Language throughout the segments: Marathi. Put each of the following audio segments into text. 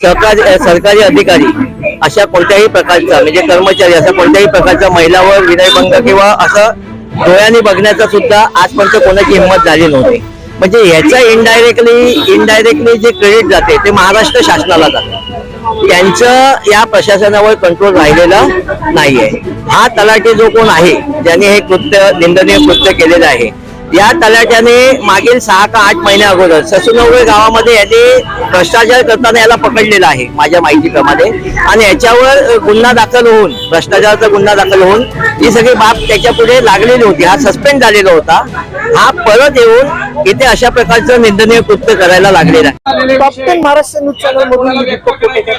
सरकारी सरकारी अधिकारी अशा कोणत्याही प्रकारचा म्हणजे कर्मचारी अशा कोणत्याही प्रकारचा महिलावर विनयभंग किंवा असं डोळ्यांनी बघण्याचा सुद्धा आजपर्यंत कोणाची हिंमत झाली नव्हती. म्हणजे ह्याचा इनडायरेक्टली इनडायरेक्टली जे क्रेडिट जाते ते महाराष्ट्र शासनाला जाते. त्यांचं या प्रशासनावर कंट्रोल राहिलेला नाहीये. हा तलाठी जो कोण आहे ज्याने हे कृत्य निंदनीय कृत्य केलेलं आहे या तलाट्याने मागील सहा का आठ महिन्या अगोदर ससुनवळे गावामध्ये यांनी भ्रष्टाचार करताना याला पकडलेला आहे माझ्या माहितीप्रमाणे. आणि याच्यावर गुन्हा दाखल होऊन भ्रष्टाचाराचा गुन्हा दाखल होऊन ही सगळी बाब त्याच्या पुढे लागलेली होती हा सस्पेंड झालेला होता. हा परत येऊन इथे अशा प्रकारचं निंदनीय कृत्य करायला लागलेला आहे. महाराष्ट्र न्यूज चॅनल मधून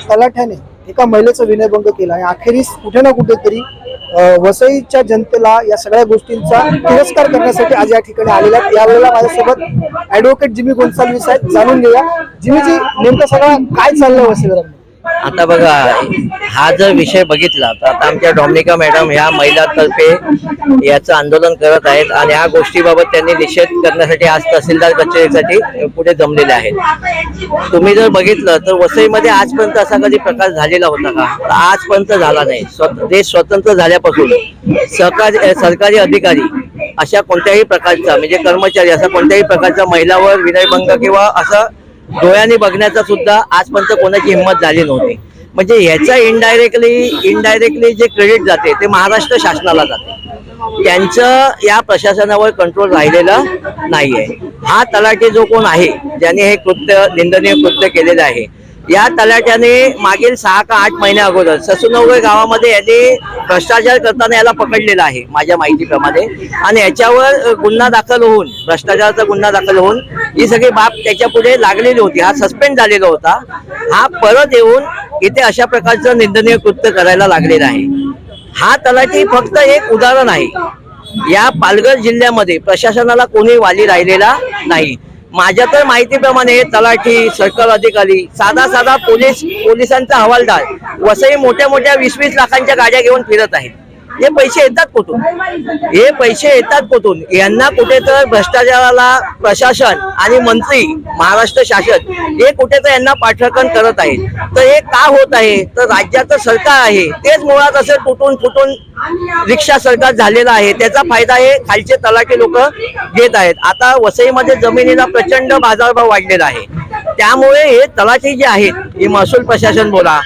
तलाठ्याने एका महिलेचा विनयभंग केला आणि अखेरीस कुठे ना कुठेतरी वसईच्या जनतेला या सगळ्या गोष्टींचा तिरस्कार करण्यासाठी आज या ठिकाणी आलेल्या आहेत. यावेळेला माझ्यासोबत ऍडव्होकेट जिमी गोन्साल्विस आहेत. जाणून घेऊया. जिमीजी नेमकं सगळं काय चाललंय वसईवर आता बघा हा जर विषय बघितला तर आता आमच्या डॉमिनिका मॅडम ह्या महिलातर्फे याचं आंदोलन करत आहेत आणि ह्या गोष्टीबाबत त्यांनी निषेध करण्यासाठी आज तहसीलदार कचेरीसाठी पुढे जमलेले आहेत. तुम्ही जर बघितलं तर वसईमध्ये आजपर्यंत असा कधी प्रकार झालेला होता का? आजपर्यंत झाला नाही. स्वत देश स्वतंत्र झाल्यापासून सरकारी सरकारी अधिकारी अशा कोणत्याही प्रकारचा म्हणजे कर्मचारी असा कोणत्याही प्रकारचा महिलावर विनयभंग किंवा असं डोळ्यांनी बघण्याचा सुद्धा आजपर्यंत कोणाची हिंमत झाली नव्हती. म्हणजे ह्याचा इनडायरेक्टली इनडायरेक्टली जे क्रेडिट जाते ते महाराष्ट्र शासनाला जाते. त्यांचं या प्रशासनावर कंट्रोल राहिलेला नाहीये. हा तलाठी जो कोण आहे ज्याने हे कृत्य निंदनीय कृत्य केलेलं आहे या तलाट्याने मागील सहा का आठ महिन्या अगोदर ससुनवळे गावामध्ये यांनी भ्रष्टाचार करताना याला पकडलेला आहे माझ्या माहितीप्रमाणे. आणि याच्यावर गुन्हा दाखल होऊन भ्रष्टाचाराचा गुन्हा दाखल होऊन ही सगळी बाब त्याच्या पुढे लागलेली होती हा सस्पेंड झालेला होता. हा परत येऊन इथे अशा प्रकारचं निंदनीय कृत्य करायला लागलेला आहे. हा तलाठी फक्त एक उदाहरण आहे. या पालघर जिल्ह्यामध्ये प्रशासनाला कोणी वाली राहिलेला नाही. माझ्या तर माहितीप्रमाणे तलाठी सर्कल अधिकारी साधा साधा पोलीस पोलिसांचा हवालदार वसई मोठ्या मोठ्या वीस वीस लाखांच्या गाड्या घेऊन फिरत आहेत. हे पैसे येतात कुठून? हे पैसे येतात कुठून? यांना कुठे तर भ्रष्टाचाराला प्रशासन आणि मंत्री महाराष्ट्र शासन हे कुठे तर यांना पाठराखण करत आहेत. तर हे का होत आहे? तर राज्याचं सरकार आहे. तेच मुळात असं तुटून फुटून रिक्षा सरकार झालेला आहे. त्याचा फायदा हे खालचे तलाठी लोक घेत आहेत. आता वसईमध्ये जमिनीला प्रचंड बाजारभाव वाढलेला आहे. त्यामुळे हे तलाठी जे आहेत हे महसूल प्रशासन बोला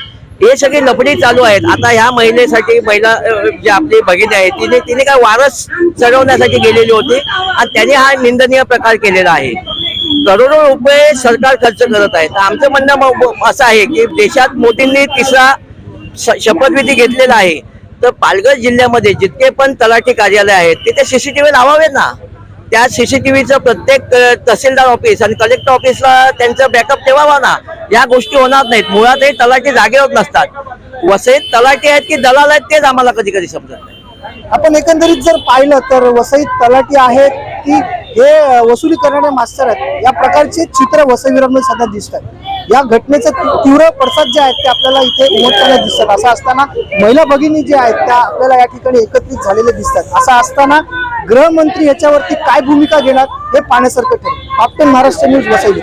हे सगळी लफडी चालू आहेत. आता ह्या महिलेसाठी महिला जी आपली भगिनी आहे तिने तिने काय वारस चढवण्यासाठी गेलेली होती आणि त्याने हा निंदनीय प्रकार केलेला आहे. करोडो रुपये सरकार खर्च करत आहे. तर आमचं म्हणणं असं आहे की देशात मोदींनी तिसरा श- शपथविधी घेतलेला आहे. तर पालघर जिल्ह्यामध्ये जितके पण तलाठी कार्यालय आहेत तिथे सीसीटीव्ही लावावेत ना. त्या सीसीटीव्हीचं प्रत्येक तहसीलदार ऑफिस आणि कलेक्टर ऑफिसला त्यांचं बॅकअप ठेवावा ना. या गोष्टी होणार नाहीत. मुळातही तलाठी होत नसतात. वसईत तलाठी आहेत की दलाल आहेत तेच आम्हाला कधी कधी समजत नाही. आपण एकंदरीत जर पाहिलं तर वसईत तलाठी आहेत की हे वसुली करणारे मास्तर आहेत या प्रकारचे चित्र वसईवीरांमध्ये सध्या दिसत आहेत. या घटनेचे तीव्र पडसाद जे आहेत ते आपल्याला इथे उमटताना दिसतात. असं असताना महिला भगिनी जे आहेत त्या आपल्याला या ठिकाणी एकत्रित झालेले दिसतात. असं असताना गृहमंत्री याच्यावरती काय भूमिका घेणार हे पाहण्यासारखं ठरेल. आपण महाराष्ट्र न्यूज वसई.